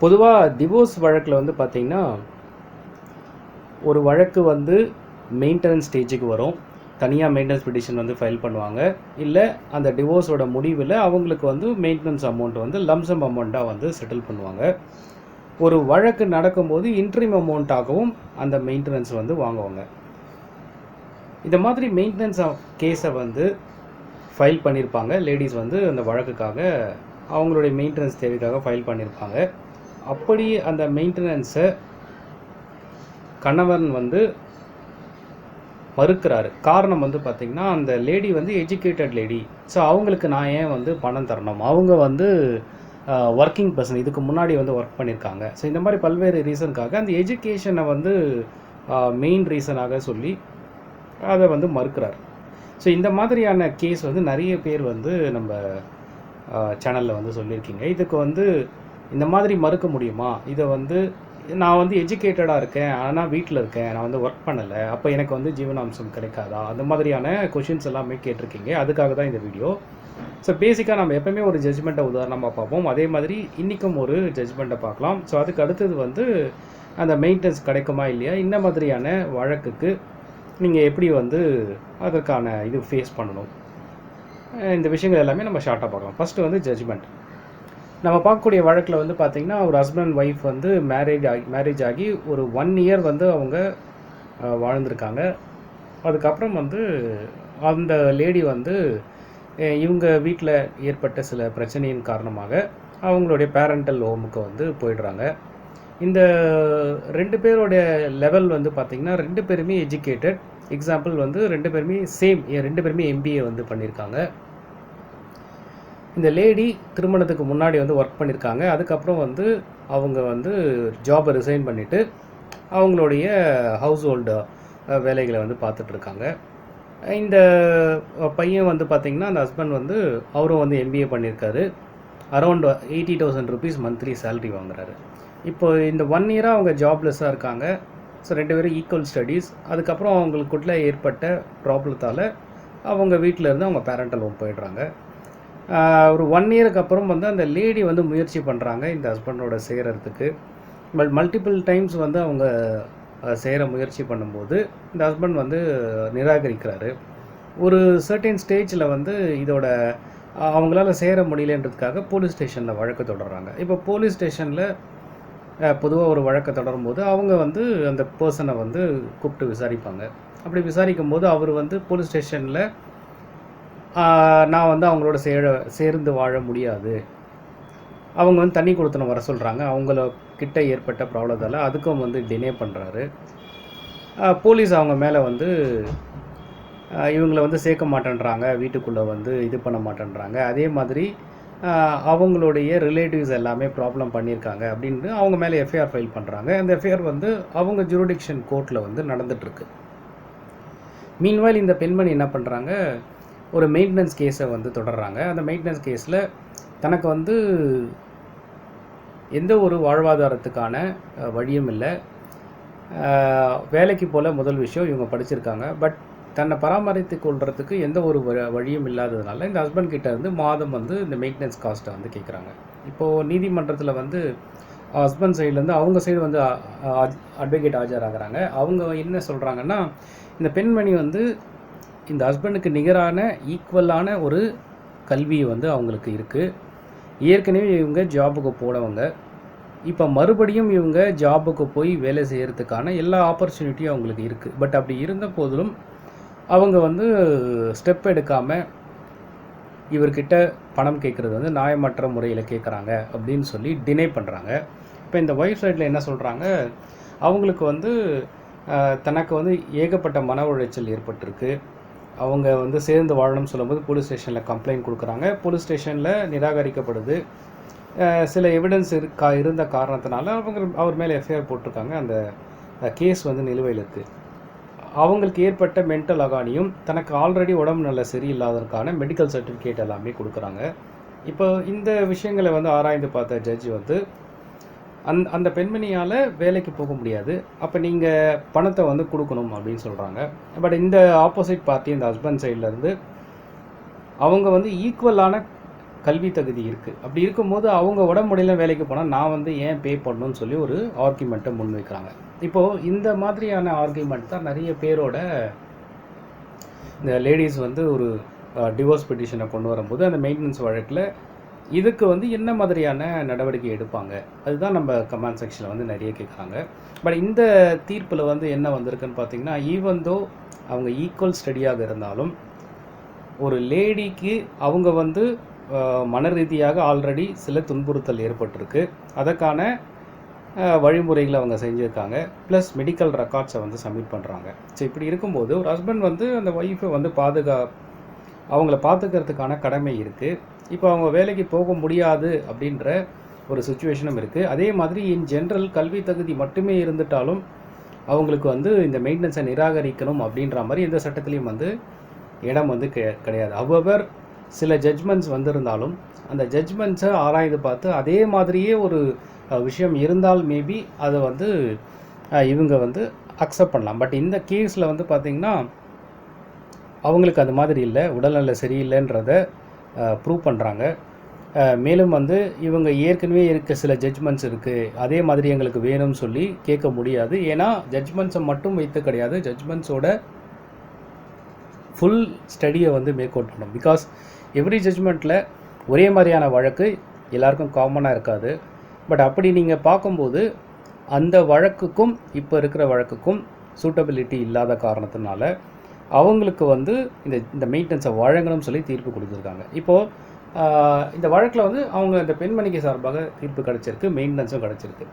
பொதுவாக டிவோர்ஸ் வழக்கில் வந்து பார்த்திங்கன்னா ஒரு வழக்கு வந்து மெயின்டெனன்ஸ் ஸ்டேஜுக்கு வரும். தனியாக மெயின்டெனன்ஸ் பெட்டிஷன் வந்து ஃபைல் பண்ணுவாங்க. இல்லை அந்த டிவோர்ஸோட முடிவில் அவங்களுக்கு வந்து மெயின்டெனன்ஸ் அமௌண்ட் வந்து லம்சம் அமௌண்ட்டாக வந்து செட்டில் பண்ணுவாங்க. ஒரு வழக்கு நடக்கும்போது இன்ட்ரீம் அமௌண்ட்டாகவும் அந்த மெயின்டெனன்ஸ் வந்து வாங்குவாங்க. இந்த மாதிரி மெயின்டெனன்ஸ் கேஸை வந்து ஃபைல் பண்ணியிருப்பாங்க லேடிஸ் வந்து அந்த வழக்குக்காக அவங்களுடைய மெயின்டெனன்ஸ் தேவைக்காக ஃபைல் பண்ணியிருப்பாங்க அப்படி அந்த மெயின்டெனன்ஸை கணவன் வந்து மறுக்கிறாரு. காரணம் வந்து பார்த்திங்கன்னா அந்த லேடி வந்து எஜுகேட்டட் லேடி. ஸோ அவங்களுக்கு நான் ஏன் வந்து பணம் தரணும்? அவங்க வந்து ஒர்க்கிங் பர்சன் இதுக்கு முன்னாடி வந்து ஒர்க் பண்ணியிருக்காங்க ஸோ இந்த மாதிரி பல்வேறு ரீசனுக்காக அந்த எஜுகேஷனை வந்து மெயின் ரீசனாக சொல்லி அதை வந்து மறுக்கிறார். ஸோ இந்த மாதிரியான கேஸ் வந்து நிறைய பேர் வந்து நம்ம சேனலில் வந்து சொல்லியிருக்கீங்க. இதுக்கு வந்து இந்த மாதிரி மறுக்க முடியுமா? இதை வந்து நான் வந்து எஜுகேட்டடாக இருக்கேன் ஆனால் வீட்டில் இருக்கேன் நான் வந்து ஒர்க் பண்ணலை அப்போ எனக்கு வந்து ஜீவனாம்சம் கிடைக்காதா? அந்த மாதிரியான கொஷின்ஸ் எல்லாமே கேட்டிருக்கீங்க. அதுக்காக தான் இந்த வீடியோ ஸோ பேசிக்காக நம்ம எப்பவுமே ஒரு ஜட்ஜ்மெண்ட்டை உதாரணமாக பார்ப்போம். அதே மாதிரி இன்றைக்கும் ஒரு ஜட்ஜ்மெண்ட்டை பார்க்கலாம். ஸோ அதுக்கு அடுத்தது வந்து அந்த மெயின்டெனன்ஸ் கிடைக்குமா இல்லையா? இந்த மாதிரியான வழக்குக்கு நீங்கள் எப்படி வந்து அதற்கான இது ஃபேஸ் பண்ணணும். இந்த விஷயங்கள் எல்லாமே நம்ம ஷார்ட்டாக பார்க்கலாம். ஃபஸ்ட்டு வந்து ஜட்ஜ்மெண்ட் நம்ம பார்க்கக்கூடிய வழக்கில் வந்து பார்த்திங்கன்னா ஒரு ஹஸ்பண்ட் ஒய்ஃப் வந்து மேரேஜ் ஆகி மேரேஜ் ஆகி ஒரு ஒன் இயர் வந்து அவங்க வாழ்ந்திருக்காங்க. அதுக்கப்புறம் வந்து அந்த லேடி வந்து இவங்க வீட்டில் ஏற்பட்ட சில பிரச்சனையின் காரணமாக அவங்களுடைய பேரண்டல் ஹோமுக்கு வந்து போயிடுறாங்க. இந்த ரெண்டு பேருடைய லெவல் வந்து பார்த்திங்கன்னா ரெண்டு பேருமே எஜுகேட்டட் எக்ஸாம்பிள் வந்து ரெண்டு பேருமே சேம் ரெண்டு பேருமே எம்பிஏ வந்து பண்ணியிருக்காங்க. இந்த லேடி திருமணத்துக்கு முன்னாடி வந்து ஒர்க் பண்ணியிருக்காங்க அதுக்கப்புறம் வந்து அவங்க வந்து ஜாபை ரிசைன் பண்ணிவிட்டு அவங்களுடைய ஹவுஸ் ஹோல்டு வேலைகளை வந்து பார்த்துட்ருக்காங்க இந்த பையன் வந்து பார்த்திங்கன்னா அந்த ஹஸ்பண்ட் வந்து அவரும் வந்து எம்பிஏ பண்ணியிருக்காரு around eighty thousand rupees monthly salary வாங்குறாரு. இப்போ இந்த ஒன் இயராக அவங்க ஜாப்லெஸ்ஸாக இருக்காங்க. ஸோ ரெண்டு பேரும் ஈக்குவல் ஸ்டடீஸ் அதுக்கப்புறம் அவங்களுக்குள்ள ஏற்பட்ட ப்ராப்ளத்தால் அவங்க வீட்டில் இருந்து அவங்க பேரண்டல் ஹோம் போயிடுறாங்க. ஒரு ஒன் இயருக்கு அப்புறம் வந்து அந்த லேடி வந்து முயற்சி பண்ணுறாங்க இந்த ஹஸ்பண்டோட சேரறதுக்கு பட் மல்டிபிள் டைம்ஸ் வந்து அவங்க செய்கிற சேர முயற்சி பண்ணும்போது இந்த ஹஸ்பண்ட் வந்து நிராகரிக்கிறாரு. ஒரு சர்டைன் ஸ்டேஜில் வந்து இதோட அவங்களால சேர முடியலன்றதுக்காக போலீஸ் ஸ்டேஷனில் வழக்கு தொடர்றாங்க. இப்போ போலீஸ் ஸ்டேஷனில் பொதுவாக ஒரு வழக்கை தொடரும் போது அவங்க வந்து அந்த பர்சனை வந்து கூப்பிட்டு விசாரிப்பாங்க. அப்படி விசாரிக்கும் போது அவர் வந்து போலீஸ் ஸ்டேஷனில் நான் வந்து அவங்களோட சேர சேர்ந்து வாழ முடியாது. அவங்க வந்து தண்ணி கொடுத்தனம் வர சொல்கிறாங்க அவங்கள கிட்ட ஏற்பட்ட ப்ராப்ளத்தால் அதுக்கும் வந்து டினே பண்ணுறாரு போலீஸ் அவங்க மேலே வந்து இவங்களை வந்து சேர்க்க மாட்டேன்றாங்க. வீட்டுக்குள்ளே வந்து இது பண்ண மாட்டேன்றாங்க. அதே மாதிரி அவங்களுடைய ரிலேட்டிவ்ஸ் எல்லாமே ப்ராப்ளம் பண்ணியிருக்காங்க அப்படின்னு அவங்க மேலே எஃப்ஐஆர் ஃபைல் பண்ணுறாங்க அந்த எஃப்ஐஆர் வந்து அவங்க ஜூரிடிக்ஷன் கோர்ட்டில் வந்து நடந்துகிட்ருக்கு மீன்வாயில் இந்த பெண்மணி என்ன பண்ணுறாங்க ஒரு மெயின்டெனன்ஸ் கேஸை வந்து தொடர்றாங்க. அந்த மெயின்டெனன்ஸ் கேஸில் தனக்கு வந்து எந்த ஒரு வாழ்வாதாரத்துக்கான வழியும் இல்லை. வேலைக்கு போல் முதல் விஷயம் இவங்க படிச்சிருக்காங்க. பட் தன்னை பராமரித்து கொள்றதுக்கு எந்த ஒரு வ- வழியும் இல்லாததுனால இந்த ஹஸ்பண்ட் கிட்ட இருந்து மாதம் வந்து இந்த மெயின்டெனன்ஸ் காஸ்ட்டை வந்து கேட்குறாங்க இப்போது நீதிமன்றத்தில் வந்து ஹஸ்பண்ட் சைட்லேருந்து அவங்க சைடு வந்து அட்வொகேட் ஆஜராகிறாங்க. அவங்க என்ன சொல்கிறாங்கன்னா இந்த பெண்மணி வந்து இந்த ஹஸ்பண்டுக்கு நிகரான ஈக்குவலான ஒரு கல்வி வந்து அவங்களுக்கு இருக்குது ஏற்கனவே இவங்க ஜாபுக்கு போனவங்க. இப்போ மறுபடியும் இவங்க ஜாபுக்கு போய் வேலை செய்கிறதுக்கான எல்லா ஆப்பர்ச்சுனிட்டியும் அவங்களுக்கு இருக்குது பட் அப்படி இருந்த போதிலும் அவங்க வந்து ஸ்டெப் எடுக்காமல் இவர்கிட்ட பணம் கேட்குறது வந்து நியாயமற்ற முறையில் கேட்குறாங்க அப்படின்னு சொல்லி டினை பண்ணுறாங்க இப்போ இந்த ஒய்ஃப் சைடில் என்ன சொல்கிறாங்க அவங்களுக்கு வந்து தனக்கு வந்து ஏகப்பட்ட மன உளைச்சல் ஏற்பட்டிருக்கு. அவங்க வந்து சேர்ந்து வாழணும்னு சொல்லும்போது போலீஸ் ஸ்டேஷனில் கம்ப்ளைண்ட் கொடுக்குறாங்க. போலீஸ் ஸ்டேஷனில் நிராகரிக்கப்படுது. சில எவிடன்ஸ் இருக்கா இருந்த காரணத்தினால அவங்க அவர் மேலே எஃப்ஐஆர் போட்டிருக்காங்க. அந்த கேஸ் வந்து நிலுவையில் இருக்குது அவங்களுக்கு ஏற்பட்ட மென்டல் அகானியும் தனக்கு ஆல்ரெடி உடம்பு நல்ல சரியில்லாததற்கான மெடிக்கல் சர்டிஃபிகேட் எல்லாமே கொடுக்குறாங்க. இப்போ இந்த விஷயங்களை வந்து ஆராய்ந்து பார்த்த ஜட்ஜ் வந்து அந் அந்த பெண்மணியால் வேலைக்கு போக முடியாது. அப்போ நீங்கள் பணத்தை வந்து கொடுக்கணும் அப்படின்னு சொல்கிறாங்க பட் இந்த ஆப்போசிட் பார்ட்டி இந்த ஹஸ்பண்ட் சைட்லேருந்து அவங்க வந்து ஈக்குவலான கல்வி தகுதி இருக்குது அப்படி இருக்கும்போது அவங்க உடம்புடையில வேலைக்கு போனால் நான் வந்து ஏன் பே பண்ணணும்னு சொல்லி ஒரு ஆர்குமெண்ட்டை முன்வைக்கிறாங்க. இப்போது இந்த மாதிரியான ஆர்குமெண்ட் தான் நிறைய பேரோட இந்த லேடிஸ் வந்து ஒரு டிவோர்ஸ் பெட்டிஷனை கொண்டு வரும்போது அந்த மெயின்டெனன்ஸ் வழக்கில் இதுக்கு வந்து என்ன மாதிரியான நடவடிக்கை எடுப்பாங்க? அதுதான் நம்ம கமெண்ட் செக்ஷனில் வந்து நிறைய கேட்குறாங்க. பட் இந்த தீர்ப்பில் வந்து என்ன வந்திருக்குன்னு பார்த்தீங்கன்னா ஈவன் தோ அவங்க ஈக்குவல் ஸ்டடியாக இருந்தாலும் ஒரு லேடிக்கு அவங்க வந்து மன ரீதியாக ஆல்ரெடி சில துன்புறுத்தல் ஏற்பட்டிருக்கு. அதற்கான வழிமுறைகளை அவங்க செஞ்சுருக்காங்க. ப்ளஸ் மெடிக்கல் ரெக்கார்ட்ஸை வந்து சப்மிட் பண்ணுறாங்க ஸோ இப்படி இருக்கும்போது ஒரு ஹஸ்பண்ட் வந்து அந்த ஒய்ஃபை வந்து பாதுகா அவங்கள பார்த்துக்கிறதுக்கான கடமை இருக்குது இப்போ அவங்க வேலைக்கு போக முடியாது அப்படின்ற ஒரு சுச்சுவேஷனும் இருக்குது அதே மாதிரி இன் ஜென்ரல் கல்வி தகுதி மட்டுமே இருந்துட்டாலும் அவங்களுக்கு வந்து இந்த மெயின்டெனன்ஸை நிராகரிக்கணும் அப்படின்ற மாதிரி எந்த சட்டத்துலேயும் வந்து இடம் வந்து கெ கிடையாது. அவ்வவர் சில ஜட்ஜ்மெண்ட்ஸ் வந்திருந்தாலும் அந்த ஜட்ஜ்மெண்ட்ஸை ஆராய்ந்து பார்த்து அதே மாதிரியே ஒரு விஷயம் இருந்தால் மேபி அதை வந்து இவங்க வந்து அக்செப்ட் பண்ணலாம். பட் இந்த கேஸில் வந்து பார்த்திங்கன்னா அவங்களுக்கு அது மாதிரி இல்லை. உடல்நல சரியில்லைன்றத ப்ரூவ் பண்ணுறாங்க மேலும் வந்து இவங்க ஏற்கனவே இருக்க சில ஜட்ஜ்மெண்ட்ஸ் இருக்குது அதே மாதிரி எங்களுக்கு வேணும்னு சொல்லி கேட்க முடியாது. ஏன்னா ஜட்ஜ்மெண்ட்ஸை மட்டும் வைத்து கிடையாது. ஜட்ஜ்மெண்ட்ஸோட ஃபுல் ஸ்டடியை வந்து மேற்கொள்ளணும். பண்ணணும் பிகாஸ் எவ்ரி ஜட்ஜ்மெண்ட்டில் ஒரே மாதிரியான வழக்கு எல்லாருக்கும் காமனாக இருக்காது. பட் அப்படி நீங்கள் பார்க்கும்போது அந்த வழக்குக்கும் இப்போ இருக்கிற வழக்குக்கும் சூட்டபிலிட்டி இல்லாத காரணத்தினால அவங்களுக்கு வந்து இந்த இந்த மெயின்டெனன்ஸை வழங்கணும்னு சொல்லி தீர்ப்பு கொடுத்துருக்காங்க. இப்போது இந்த வழக்கில் வந்து அவங்க இந்த பெண்மணிக்கு சார்பாக தீர்ப்பு கிடச்சிருக்கு மெயின்டெனன்ஸும் கிடச்சிருக்கு.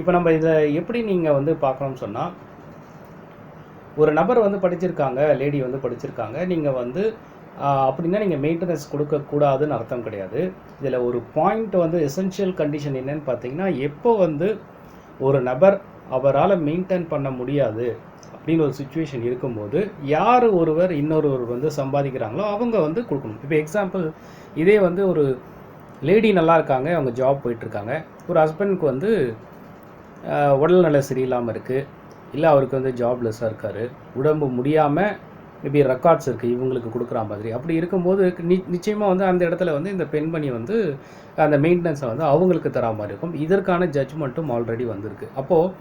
இப்போ நம்ம இதை எப்படி நீங்கள் வந்து பார்க்கணும்னு சொன்னால் ஒரு நபர் வந்து படிச்சிருக்காங்க லேடி வந்து படிச்சிருக்காங்க நீங்கள் வந்து அப்படின்னா நீங்கள் மெயின்டெனன்ஸ் கொடுக்கக்கூடாதுன்னு அர்த்தம் கிடையாது. இதில் ஒரு பாயிண்ட் வந்து எசென்ஷியல் கண்டிஷன் என்னன்னு பார்த்தீங்கன்னா எப்போ வந்து ஒரு நபர் அவரால் மெயின்டைன் பண்ண முடியாது அப்படின்னு ஒரு சுச்சுவேஷன் இருக்கும்போது யார் ஒருவர் இன்னொருவர் வந்து சம்பாதிக்கிறாங்களோ அவங்க வந்து கொடுக்கணும். இப்போ எக்ஸாம்பிள் இதே வந்து ஒரு லேடி நல்லா இருக்காங்க அவங்க ஜாப் போயிட்டுருக்காங்க. ஒரு ஹஸ்பண்டுக்கு வந்து ஆஹ், உடல்நல சரியில்லாமல் இருக்குது இல்லை அவருக்கு வந்து ஜாப்லெஸ்ஸாக இருக்கார். உடம்பு முடியாமல் மேபி ரெக்கார்ட்ஸ் இருக்குது இவங்களுக்கு கொடுக்குற மாதிரி. அப்படி இருக்கும்போது நி நிச்சயமாக வந்து அந்த இடத்துல வந்து இந்த பெண்மணி வந்து அந்த மெயின்டெனன்ஸை வந்து அவங்களுக்கு தரா மாதிரி இருக்கும். இதற்கான ஜட்ஜ்மெண்ட்டும் ஆல்ரெடி வந்திருக்கு. அப்போது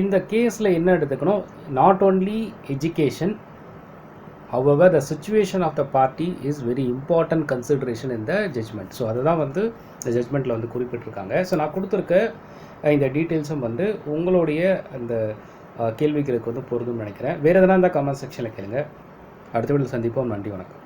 இந்த கேஸில் என்ன எடுத்துக்கணும்? Not only education however the situation of the party is very important consideration இந்த the ஸோ அதுதான் வந்து இந்த ஜட்மெண்ட்டில் வந்து குறிப்பிட்டிருக்காங்க. ஸோ நான் கொடுத்துருக்க இந்த டீட்டெயில்ஸும் வந்து உங்களுடைய அந்த கேள்விகளுக்கு வந்து பொருந்தும்னு நினைக்கிறேன். வேறு எதனா இருந்தால் கமெண்ட் செக்ஷனில் கேளுங்க. அடுத்த வீட்டில் சந்திப்போம். நன்றி வணக்கம்.